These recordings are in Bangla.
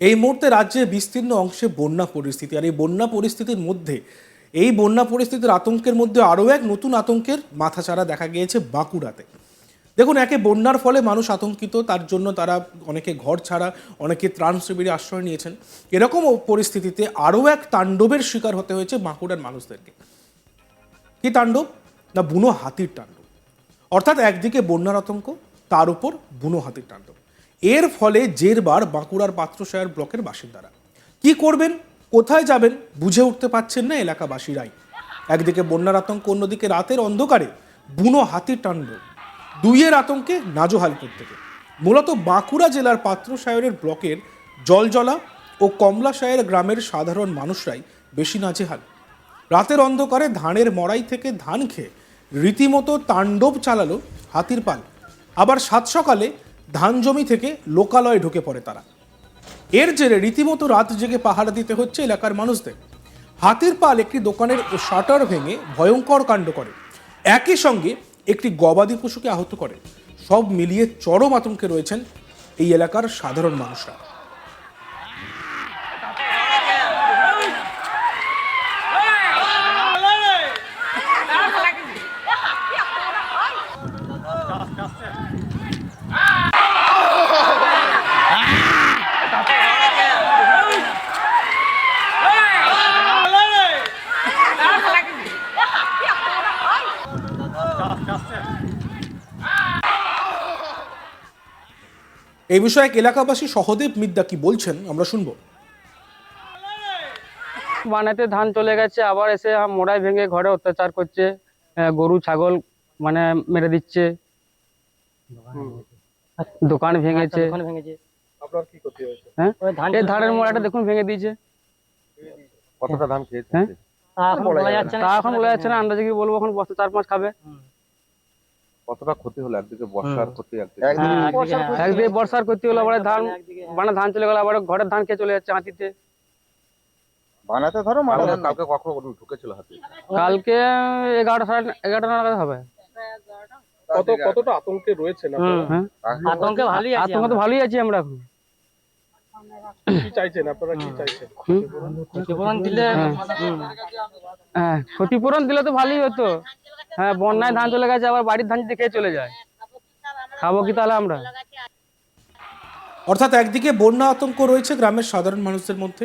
এই মুহূর্তে রাজ্যের বিস্তীর্ণ অংশে বন্যা পরিস্থিতি। আর এই বন্যা পরিস্থিতির মধ্যে, এই বন্যা পরিস্থিতির আতঙ্কের মধ্যে আরও এক নতুন আতঙ্কের মাথাচাড়া দেখা গিয়েছে বাঁকুড়াতে। দেখুন, একে বন্যার ফলে মানুষ আতঙ্কিত, তার জন্য তারা অনেকে ঘর ছাড়া, অনেকে ত্রাণ শিবিরে আশ্রয় নিয়েছেন। এরকম পরিস্থিতিতে আরও এক তাণ্ডবের শিকার হতে হয়েছে বাঁকুড়ার মানুষদেরকে। কি তাণ্ডব? না, বুনো হাতির তাণ্ডব। অর্থাৎ একদিকে বন্যার আতঙ্ক, তার উপর বুনো হাতির তাণ্ডব। এর ফলে জেরবার বাঁকুড়ার পাত্রসায়র ব্লকের বাসিন্দারা। কি করবেন? কোথায় যাবেন? বুঝে উঠতে পারছেন না এলাকাবাসীরাই। একদিকে বন্যার আতঙ্ক, অন্যদিকে রাতের অন্ধকারে বুনো হাতির তাণ্ডব দুইয়ের আতঙ্কে নাজোহাল প্রত্যেকে মূলত বাঁকুড়া জেলার পাত্রসায়রের ব্লকের জলজলা ও কমলাসায়ের গ্রামের সাধারণ মানুষরাই বেশি নাজেহাল। রাতের অন্ধকারে ধানের মড়াই থেকে ধান খেয়ে রীতিমতো তাণ্ডব চালালো হাতির পাল। আবার সাত সকালে ধান জমি থেকে লোকালয়ে ঢুকে পড়ে তারা। এর জেরে রীতিমতো রাত জেগে পাহারা দিতে হচ্ছে এলাকার মানুষদের। হাতির পাল একটি দোকানের শাটার ভেঙে ভয়ঙ্কর কাণ্ড করে। একই সঙ্গে একটি গবাদি পশুকে আহত করে। সব মিলিয়ে চরম আতঙ্কে রয়েছেন এই এলাকার সাধারণ মানুষরা। এই বিষয়ে এক এলাকাবাসী সহদেব মিদ্যা কি বলছেন আমরা শুনব। বানাতে ধান চলে গেছে আবার এসে মোড়াই ভেঙে ঘরে অত্যাচার করছে গরু ছাগল মানে মেরে দিচ্ছে। দোকান ভেঙেছে। আপনার কি ক্ষতি হয়েছে? হ্যাঁ? ধানের মোড়াটা দেখুন ভেঙে দিয়েছে। কতটা ধান খেয়েছে? হ্যাঁ? তা এখন বলা যাচ্ছে না। এখন বলা যাচ্ছে না আন্দাজে কি বলব এখন বস্তা চার পাঁচ খাবে। কতটা ক্ষতি হলো? একদিকে বর্ষার ক্ষতি একদিকে বর্ষার ক্ষতি হলো আবার ধান মানে ধান চলে গেল আবার ঘরের ধান খেয়ে চলে যাচ্ছে হাতিতে বানাতে ধরো কালকে- কালকে কখন ঢুকেছিল হাতি? কালকে এগারোটা সাড়ে এগারোটা নাগাদ হবে। কত কতটা আতঙ্কে রয়েছে হুম, আতঙ্কে ভালোই আছে তো ভালোই আছি আমরা এখন। কি চাইছেন? আপনারা কি চাইছেন? ক্ষতিপূরণ দিলে হ্যাঁ। ক্ষতিপূরণ দিলে তো ভালোই হতো। হ্যাঁ বন্যায় ধান চলে গেছে আবার বাড়ির ধান যদি খেয়ে চলে যায়। খাব কি তাহলে আমরা? অর্থাৎ একদিকে বন্যা আতঙ্ক রয়েছে গ্রামের সাধারণ মানুষদের মধ্যে।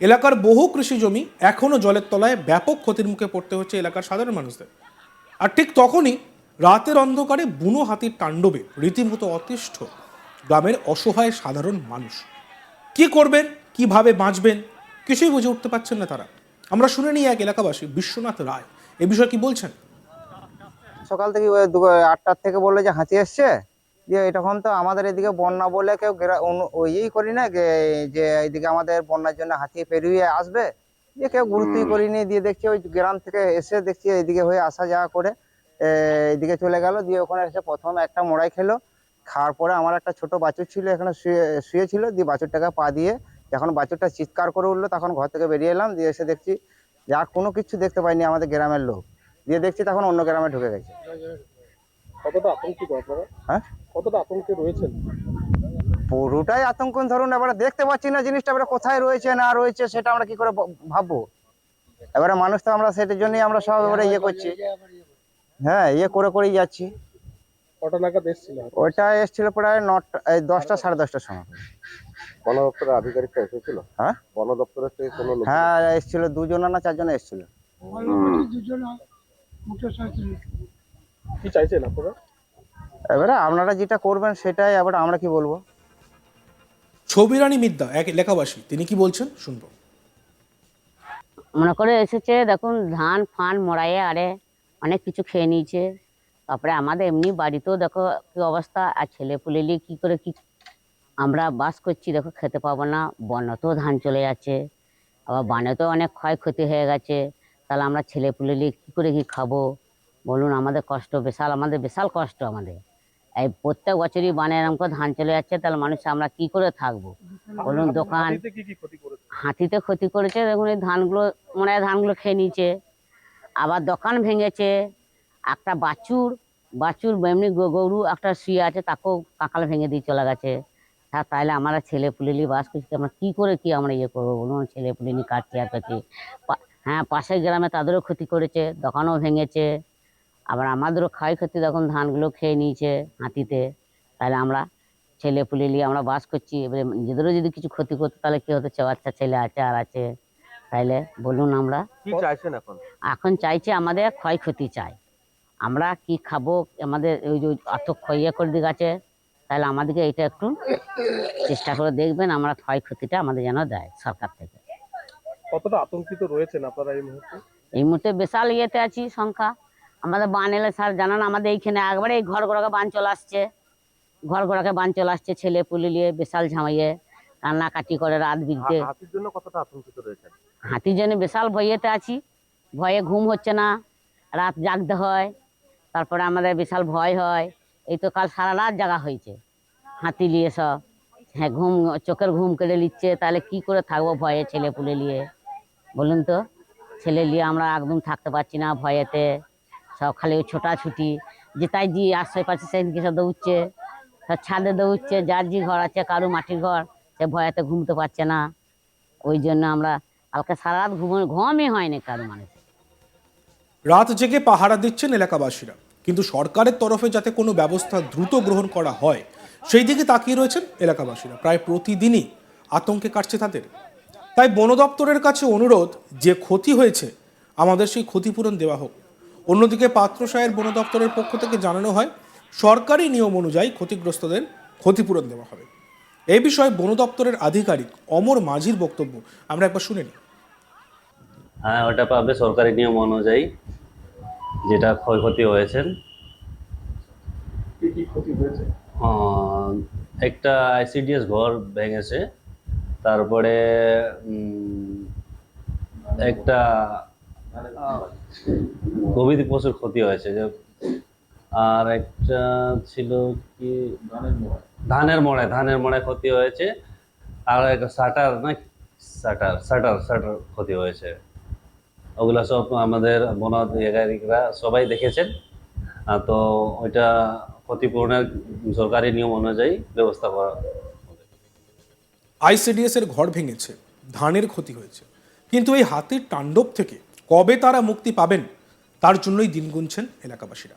এলাকার বহু কৃষি জমি এখনও জলের তলায় ব্যাপক ক্ষতির মুখে পড়তে হচ্ছে এলাকার সাধারণ মানুষদের। আর ঠিক তখনই রাতের অন্ধকারে বুনো হাতির তাণ্ডবে রীতিমতো অতিষ্ঠ গ্রামের অসহায় সাধারণ মানুষ। কি করবেন? কীভাবে বাঁচবেন? কিছুই বুঝে উঠতে পারছেন না তারা। আমরা শুনে নিই এক এলাকাবাসী বিশ্বনাথ রায়। এ বিষয়ে কি বলছেন? সকাল থেকে ওই দু- আটটার থেকে বলল যে হাতি এসছে। দিয়ে তখন তো আমাদের এদিকে বন্যা বলে কেউ ইয়েই করি না যে এইদিকে আমাদের বন্যার জন্য হাতি পেরিয়ে আসবে। দিয়ে কেউ গুরুত্বই করিনি দিয়ে দেখছি ওই গ্রাম থেকে এসে দেখছি এইদিকে হয়ে আসা যাওয়া করে এইদিকে চলে গেল। দিয়ে ওখানে এসে প্রথম একটা মোড়াই খেলো। খাওয়ার পরে আমার একটা ছোট বাছুর ছিল এখানে শুয়ে শুয়েছিল দিয়ে বাছুরটাকে পা দিয়ে যখন বাছুরটা চিৎকার করে উঠল তখন ঘর থেকে বেরিয়ে এলাম দিয়ে এসে দেখছি যে কোনো কিছু দেখতে পাইনি আমাদের গ্রামের লোক। দিয়ে দেখছি তখন অন্য গ্রামে ঢুকে গেছে। কতটা আতঙ্কিত আপনারা? হ্যাঁ? কতটা আতঙ্কে রয়েছেন? পুরোটাই আতঙ্ক। ধরুন এবারে দেখতে পাচ্ছি না জিনিসটা এবারে কোথায় রয়েছে না রয়েছে সেটা আমরা কি করে ভাববো? এবারে মানুষ তো আমরা সেটার জন্যই আমরা সব এবারে ইয়ে করছি। হ্যাঁ ইয়ে করে করেই যাচ্ছি। কটা নাগাদ এসেছিল? ওইটা এসেছিল প্রায় নটা এই দশটা সাড়ে দশটার সময়। বন দপ্তরের আধিকারিকটা এসেছিল? হ্যাঁ? বন দপ্তরের থেকে কোনো লোক হ্যাঁ এসেছিল দুজন না চারজন এসেছিল। কি চাইছেন আপনারা? এবারে আপনারা যেটা করবেন সেটাই এবার আমরা কি বলব? ছবিরানী মিদ্যা এক এলাকাবাসী তিনি কি বলছেন? শুনব। মনে করে এসেছে দেখুন ধান ফান মরাইয়ে আরে অনেক কিছু খেয়ে নিয়েছে। তারপরে আমাদের এমনি বাড়িতেও দেখো কি অবস্থা আর ছেলে পুলেলি কি করে কি আমরা বাস করছি দেখো খেতে পাবো না বন্যতেও ধান চলে যাচ্ছে আবার বানেতেও অনেক ক্ষয়ক্ষতি হয়ে গেছে তাহলে আমরা ছেলে পুলেলি কি করে কি খাব? বলুন আমাদের কষ্ট বিশাল আমাদের বিশাল কষ্ট আমাদের। এই প্রত্যেক বছরই বানে এরকম করে ধান চলে যাচ্ছে তাহলে মানুষ আমরা কি করে থাকব? বলুন দোকান হাতিতে কি কি ক্ষতি করেছে? হাতিতে ক্ষতি করেছে দেখুন এই ধানগুলো মনে হয় ধানগুলো খেয়ে নিয়েছে আবার দোকান ভেঙেছে একটা বাছুর বাছুর এমনি গরু একটা শুয়ে আছে তাকেও কাঁকাল ভেঙে দিয়ে চলে গেছে। হ্যাঁ তাহলে আমরা ছেলে পুলেলি বাস করছি আমরা কী করে কি আমরা ইয়ে করব বলুন? ছেলে পুলেলি কাটছে আর কাছে হ্যাঁ পাশের গ্রামে তাদেরও ক্ষতি করেছে দোকানও ভেঙেছে। আবার আমাদেরও ক্ষয়ক্ষতি তখন ধানগুলো খেয়ে নিয়েছে হাতিতে। তাহলে আমরা ছেলে পুলে নিয়ে আমরা বাস করছি এবারে নিজেদেরও যদি কিছু ক্ষতি করতো তাহলে কী হতো? বাচ্চা ছেলে আছে আর আছে। তাইলে বলুন আমরা। কি চাইছেন এখন? এখন চাইছে আমাদের ক্ষয়ক্ষতি চাই। আমরা কি খাব? আমাদের ওই যে অত ক্ষয় করে দিকে আছে। তাহলে আমাদেরকে এটা একটু চেষ্টা করে দেখবেন আমরা ক্ষয়ক্ষতিটা আমাদের যেন দেয় সরকার থেকে। কতটা আতঙ্কিত রয়েছেন আপনারা এই মুহূর্তে? এই মুহূর্তে বিশাল ইয়েতে আছি সংখ্যা। আমাদের বান এলে স্যার জানান আমাদের এইখানে একবারে এই ঘর ঘোরাকে বান চলে আসছে। ঘর ঘোরাকে বান চলে আসছে ছেলে পুলি নিয়ে বিশাল ঝামাইয়ে কান্নাকাটি করে রাত হা- হাতির জন্য কতটা আতঙ্কিত রয়েছেন? হাতির জন্য বিশাল ভয়েতে আছি। ভয়ে ঘুম হচ্ছে না রাত জাগতে হয়। তারপরে আমাদের বিশাল ভয় হয়। এই তো কাল সারা রাত জাগা হয়েছে। হাতি নিয়ে সব। হ্যাঁ ঘুম, চোখের ঘুম কেড়ে নিচ্ছে। তাহলে কি করে থাকব ভয়ে ছেলে পুলে নিয়ে? বলুন তো। ছেলে নিয়ে আমরা একদম থাকতে পারছি না ভয়েতে। সব খালি ওই ছোটাছুটি। যেটাই জি আশ্রয় পাচ্ছে, সেদিনকে সব দৌড়ছে সব ছাদে দৌড়ছে যার যে ঘর আছে, কারও মাটির ঘর, সে ভয়েতে ঘুমতে পারছে না। ওই জন্য আমরা কালকে সারা রাত ঘুম ঘুমই হয়নি কারও মানুষ রাত জেগে পাহারা দিচ্ছেন এলাকাবাসীরা। কিন্তু সরকারের তরফে যাতে কোনো ব্যবস্থা দ্রুত গ্রহণ করা হয়, সেই দিকে তাকিয়ে রয়েছেন এলাকাবাসীরা। প্রায় প্রতিদিনই আতঙ্কে কাটছে তাদের। তাই বন দপ্তরের কাছে অনুরোধ, যে ক্ষতি হয়েছে, আমাদের সেই ক্ষতিপূরণ দেওয়া হোক। অন্যদিকে পাত্রসায়ের বন দপ্তরের পক্ষ থেকে জানানো হয়, সরকারি নিয়ম অনুযায়ী ক্ষতিগ্রস্তদের ক্ষতিপূরণ দেওয়া হবে। এই বিষয়ে বন দপ্তরের আধিকারিক অমর মাঝির বক্তব্য আমরা একবার শুনে নিই। হ্যাঁ ওটা পাবে সরকারি নিয়ম অনুযায়ী। যেটা ক্ষয়ক্ষতি হয়েছে। কি কি ক্ষতি হয়েছে? আহ, একটা আইসিডিএস ঘর ভেঙেছে তারপরে একটা গভীর পশুর ক্ষতি হয়েছে। যে আর একটা ছিল কি? ধানের মোড়ে ধানের মোড়ে ক্ষতি হয়েছে। আর একটা শাটার না শাটার শাটার শাটার ক্ষতি হয়েছে। ওগুলো সব আমাদের বনদ এগারিকরা সবাই দেখেছেন। তো ওইটা ক্ষতিপূরণের সরকারি নিয়ম অনুযায়ী ব্যবস্থা করা আইসিডিএস এর ঘর ভেঙেছে, ধানের ক্ষতি হয়েছে। কিন্তু এই হাতির তাণ্ডব থেকে কবে তারা মুক্তি পাবেন, তার জন্যই দিন গুনছেন এলাকাবাসীরা।